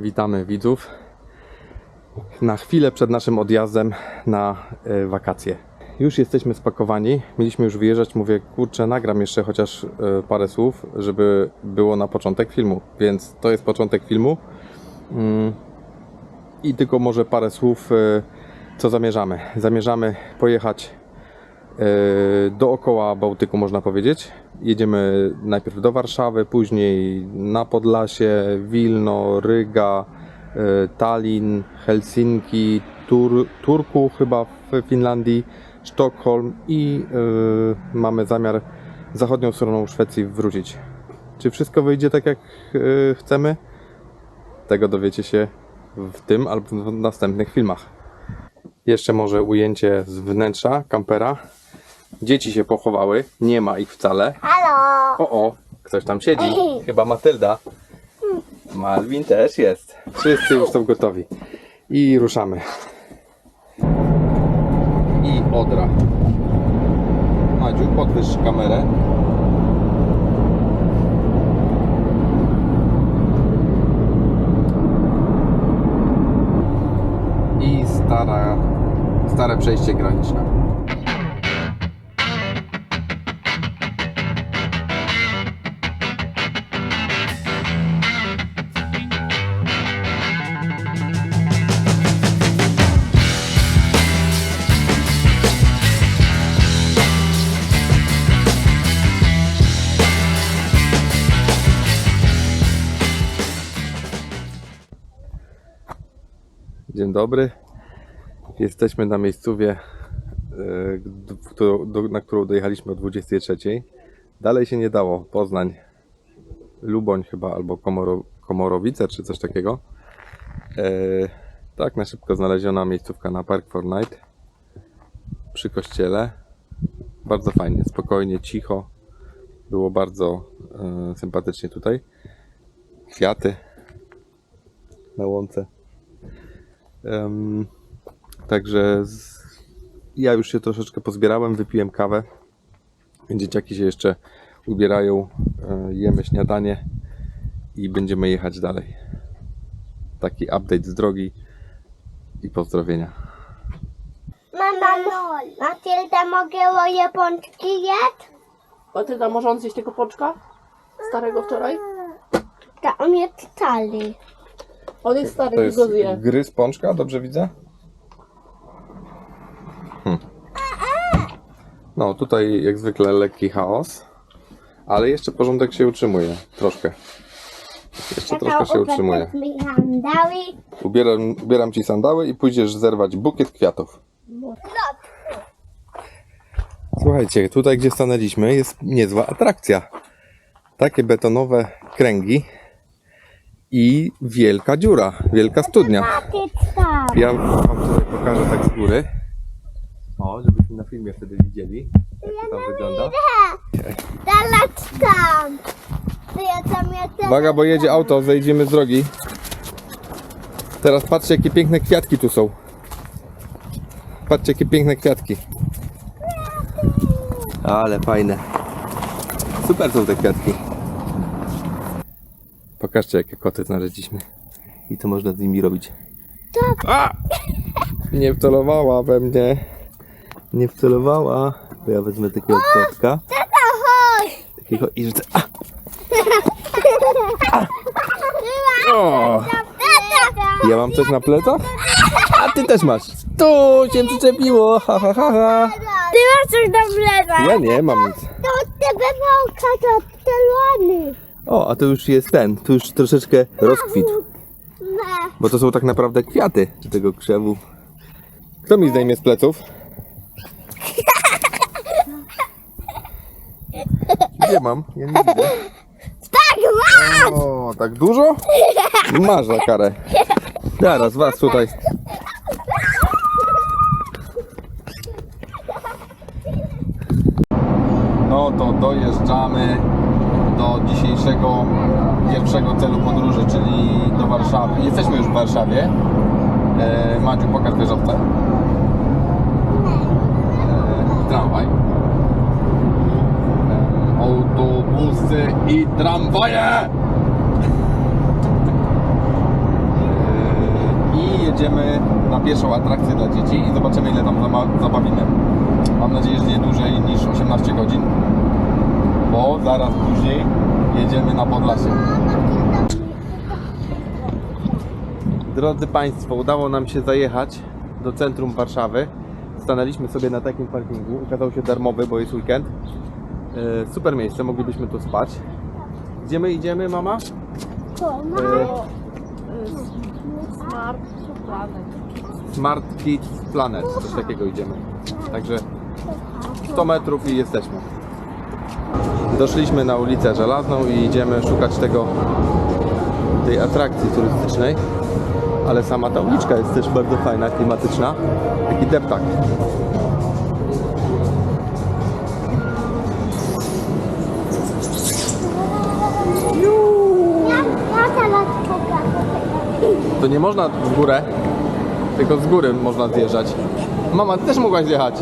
Witamy widzów na chwilę przed naszym odjazdem na e, wakacje. Już jesteśmy spakowani, mieliśmy już wyjeżdżać. Mówię, kurczę, nagram jeszcze chociaż e, parę słów, żeby było na początek filmu. Więc to jest początek filmu. Mm. I tylko może parę słów, e, co zamierzamy. Zamierzamy pojechać dookoła Bałtyku, można powiedzieć. Jedziemy najpierw do Warszawy, później na Podlasie, Wilno, Ryga, e, Tallinn, Helsinki, Tur Turku chyba w Finlandii, Sztokholm i e, mamy zamiar zachodnią stroną Szwecji wrócić. Czy wszystko wyjdzie tak jak e, chcemy? Tego dowiecie się w tym albo w następnych filmach. Jeszcze może ujęcie z wnętrza kampera. Dzieci się pochowały, nie ma ich wcale. Halo! O, o, ktoś tam siedzi. Chyba Matylda. Malwin też jest. Wszyscy już są gotowi. I ruszamy. I odra. Madziu, podwyższ kamerę. I stara, stare przejście graniczne. Dzień dobry. Jesteśmy na miejscowie, e, na którą dojechaliśmy o 23. Dalej się nie dało. Poznań, Luboń chyba, albo Komoro, Komorowice, czy coś takiego. E, tak, na szybko znaleziona miejscówka na Park for Night przy kościele. Bardzo fajnie, spokojnie, cicho. Było bardzo e, sympatycznie tutaj. Kwiaty na łące. Em, także z... ja już się troszeczkę pozbierałem, wypiłem kawę. Dzieciaki się jeszcze ubierają, e, jemy śniadanie i będziemy jechać dalej. Taki update z drogi i pozdrowienia. Mama, Matylda, mogę moje pączki jeść? A ty tam może on zjeść tego poczka? Starego wczoraj? To on jest stary. On jest stary, To jest go zje. gry z pączka, dobrze widzę? Hm. No, tutaj jak zwykle lekki chaos, ale jeszcze porządek się utrzymuje, troszkę. Jeszcze troszkę się utrzymuje. sandały. Ubieram, ubieram ci sandały i pójdziesz zerwać bukiet kwiatów. Słuchajcie, tutaj gdzie stanęliśmy jest niezła atrakcja. Takie betonowe kręgi i wielka dziura, wielka studnia. Ja wam tutaj pokażę tak z góry. O, żebyśmy na filmie wtedy widzieli, jak to tam wygląda. Dalać tam. Uwaga, bo jedzie auto, zejdziemy z drogi. Teraz patrzcie, jakie piękne kwiatki tu są. Patrzcie, jakie piękne kwiatki. Ale fajne. Super są te kwiatki. Pokażcie, jakie koty znaleźliśmy. I co można z nimi robić. A! Nie wcelowała we mnie. Nie wcelowała. To ja wezmę takiego kotka. Tata, chodź. Takiego i rzucę. A! O! Ja mam coś na plecach? A ty też masz. Tu się przyczepiło. Ha, ha, ha, ha. Ty masz coś do wlewa. Ja nie mam nic. To od ciebie małka to celowany. O, a to już jest ten. Tu już troszeczkę rozkwitł. Bo to są tak naprawdę kwiaty tego krzewu. Kto mi zdejmie z pleców? Gdzie mam? Ja nie widzę. Tak. O, tak dużo? Masz za karę. Zaraz was tutaj. No to dojeżdżamy dzisiejszego pierwszego celu podróży, czyli do Warszawy. Jesteśmy już w Warszawie. E, Madziu, pokaż wieżowce. E, tramwaj. E, autobusy i tramwaje! idziemy na pierwszą atrakcję dla dzieci i zobaczymy ile tam zabawimy. Mam nadzieję, że nie dłużej niż 18 godzin, bo zaraz później jedziemy na Podlasie. Drodzy Państwo, udało nam się zajechać do centrum Warszawy. Stanęliśmy sobie na takim parkingu. Ukazał się darmowy, bo jest weekend. E, super miejsce, moglibyśmy tu spać. Gdzie my idziemy, mama? E, Smart planet. Smart Kids Planet, coś takiego idziemy. Także 100 metrów i jesteśmy. Doszliśmy na ulicę Żelazną i idziemy szukać tego tej atrakcji turystycznej. Ale sama ta uliczka jest też bardzo fajna, klimatyczna. Taki deptak. To nie można w górę, tylko z góry można zjeżdżać. Mama, ty też mogłaś zjechać.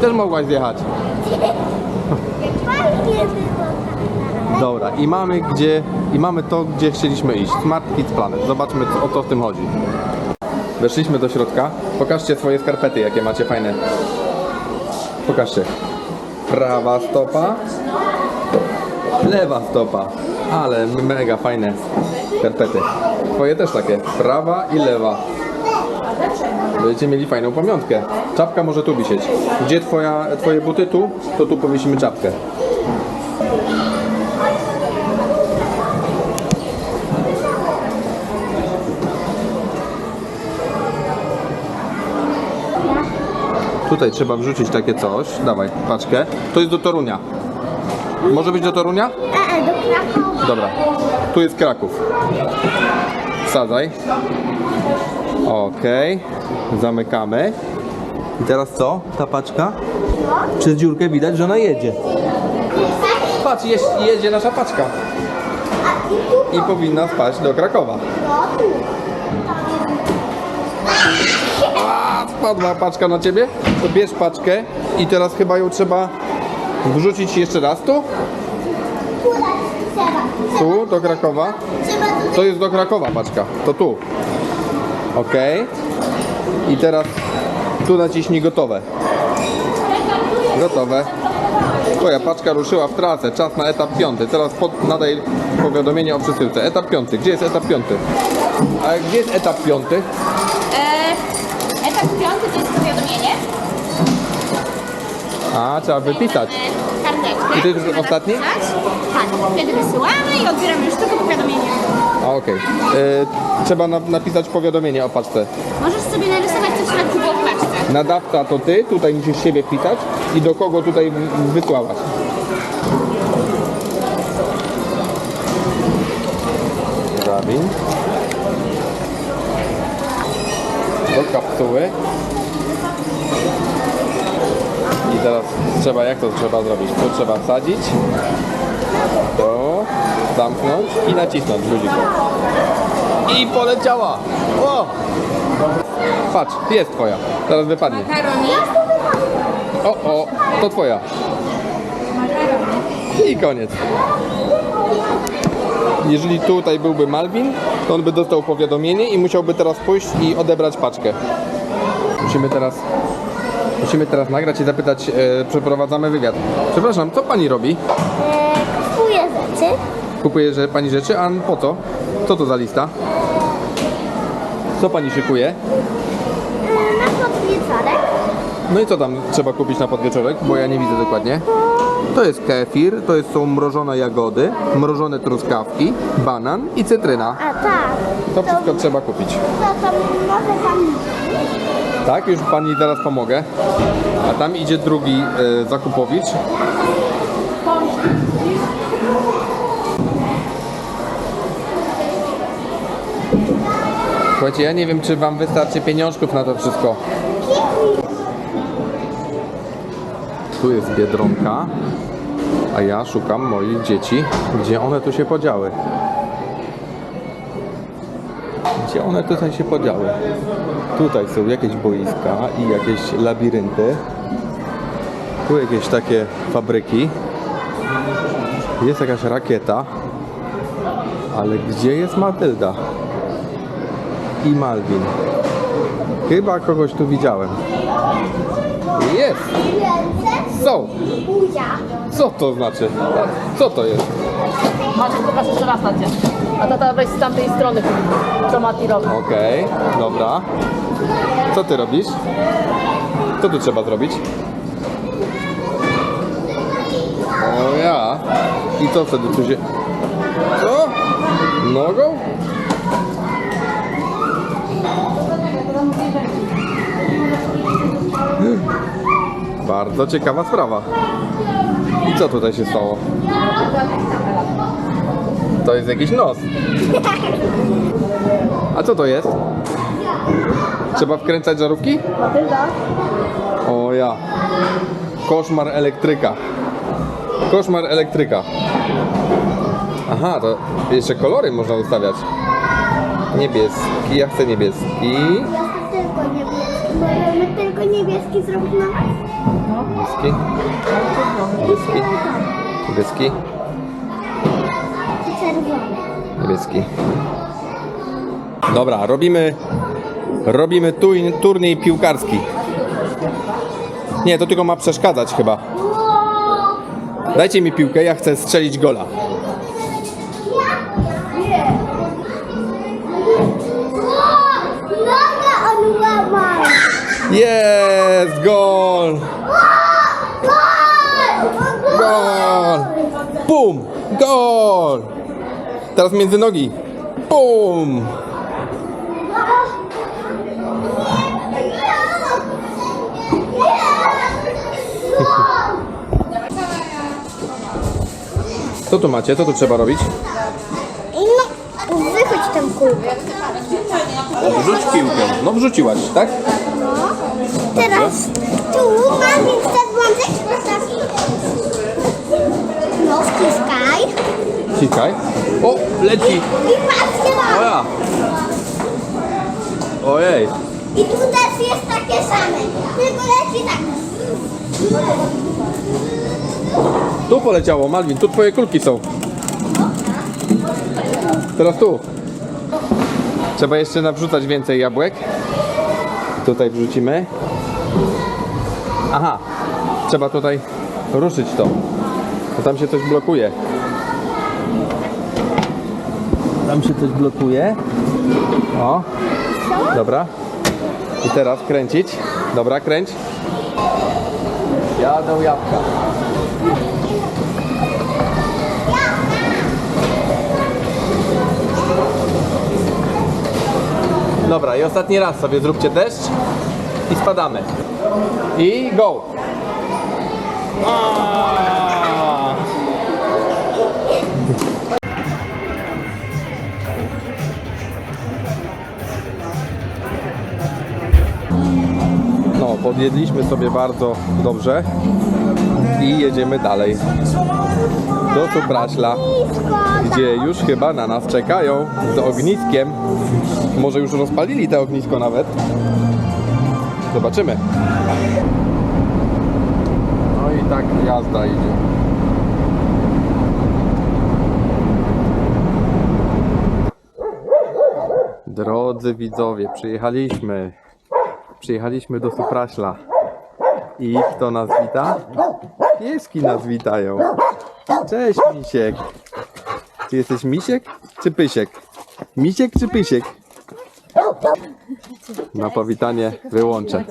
Też mogłaś zjechać. Dobra, i mamy gdzie i mamy to, gdzie chcieliśmy iść. Smart Kids Planet. Zobaczmy o co w tym chodzi. Weszliśmy do środka. Pokażcie swoje skarpety, jakie macie fajne. Pokażcie. Prawa stopa. Lewa stopa. Ale mega fajne skarpety. Twoje też takie. Prawa i lewa. Będziecie mieli fajną pamiątkę. Czapka może tu wisieć. Gdzie twoja, twoje buty tu, to tu powiesimy czapkę. Tutaj trzeba wrzucić takie coś. Dawaj, paczkę. To jest do Torunia. Może być do Torunia? E, do Krakowa. Dobra. Tu jest Kraków. Wsadzaj. Okej. Zamykamy. I teraz co? Ta paczka? Przez dziurkę widać, że ona jedzie. Patrz, jeździ, jedzie nasza paczka. I powinna spać do Krakowa. A, spadła paczka na ciebie? To bierz paczkę i teraz chyba ją trzeba wrzucić jeszcze raz tu? Tu do Krakowa. To jest do Krakowa paczka. To tu. Ok. I teraz tu naciśnij gotowe. Gotowe. Twoja paczka ruszyła w trasę. Czas na etap piąty. Teraz pod, nadaj powiadomienie o przesyłce. Etap piąty. Gdzie jest etap piąty? A gdzie jest etap piąty? E, etap piąty to jest powiadomienie. A, trzeba wypisać. E, Karteczkę. I to jest ostatni? napisać. Tak. Wtedy wysyłamy i odbieramy już tylko powiadomienie. A, okej. E, Trzeba na, napisać powiadomienie o paczce. Możesz sobie narysować coś na kubok paczce. Nadawca to ty, tutaj musisz siebie wpisać i do kogo tutaj w- wysłałaś. Drabin. Do kapsuły. I teraz trzeba, jak to trzeba zrobić? Tu trzeba wsadzić, to zamknąć i nacisnąć guzikiem. I poleciała! O! Patrz, jest twoja. Teraz wypadnie. Makaroni. O, o, to twoja. I koniec. Jeżeli tutaj byłby Malvin, to on by dostał powiadomienie i musiałby teraz pójść i odebrać paczkę. Musimy teraz, musimy teraz nagrać i zapytać, e, przeprowadzamy wywiad. Przepraszam, co pani robi? E, kupuję rzeczy. Kupuje że pani rzeczy, a po co? Co to za lista? Co pani szykuje? E, na podwieczorek. No i co tam trzeba kupić na podwieczorek, bo ja nie widzę dokładnie. To jest kefir, to jest, są mrożone jagody, mrożone truskawki, banan i cytryna. A tak. To wszystko trzeba kupić. To, to może tam Tak, już pani zaraz pomogę. A tam idzie drugi e, zakupowicz. Słuchajcie, ja nie wiem, czy wam wystarczy pieniążków na to wszystko. Tu jest Biedronka, a ja szukam moich dzieci, gdzie one tu się podziały. Gdzie one tutaj się podziały? Tutaj są jakieś boiska i jakieś labirynty. Tu jakieś takie fabryki. Jest jakaś rakieta. Ale gdzie jest Matylda? I Malwin. Chyba kogoś tu widziałem. Jest! Są! Co to znaczy? Co to jest? Macie pokaż jeszcze raz Nadzie. A tata weź z tamtej strony, co Mati robi. Okej, dobra. Co ty robisz? Co tu trzeba zrobić? O ja. I co wtedy tu się... Co? Nogą? Bardzo ciekawa sprawa. I co tutaj się stało? To jest jakiś nos. A co to jest? Trzeba wkręcać żarówki? O ja. Koszmar elektryka. Koszmar elektryka. Aha, to jeszcze kolory można ustawiać. Niebieski, ja chcę niebieski. Ja chcę tylko niebieski. Możemy tylko niebieski zrobić na Niebieski. Niebieski. Niebieski. i czerwony. Niebieski. Dobra, robimy robimy tuj, turniej piłkarski. Nie, to tylko ma przeszkadzać chyba. Dajcie mi piłkę, ja chcę strzelić gola. Jest gol! Gol! Bum! Gol! Teraz między nogi. Bum! Co tu macie? Co tu trzeba robić? No, wychodź tam kulkę. Wrzuć piłkę. No wrzuciłaś, tak? Teraz tu Marvin chce włączyć. No, wciskaj. Ciskaj. O, leci. I patrzcie O na ja. Ojej. I tu też jest takie same. Tylko leci tak. Tu poleciało, Malwin, tu twoje kulki są. Teraz tu. Trzeba jeszcze nawrzucać więcej jabłek. Tutaj wrzucimy. Aha, trzeba tutaj ruszyć to. Bo tam się coś blokuje. Tam się coś blokuje. O. Dobra. I teraz kręcić. Dobra, kręć. Jadą jabłka. Dobra, i ostatni raz sobie zróbcie deszcz i spadamy. I go! No, podjedliśmy sobie bardzo dobrze i jedziemy dalej do Supraśla, gdzie już chyba na nas czekają z ogniskiem. Może już rozpalili te ognisko nawet. Zobaczymy. No i tak jazda idzie. Drodzy widzowie, przyjechaliśmy. Przyjechaliśmy do Supraśla. I kto nas wita? Pieski nas witają. Cześć Misiek. Czy jesteś Misiek czy Pysiek? Misiek czy Pysiek? Na powitanie wyłączę.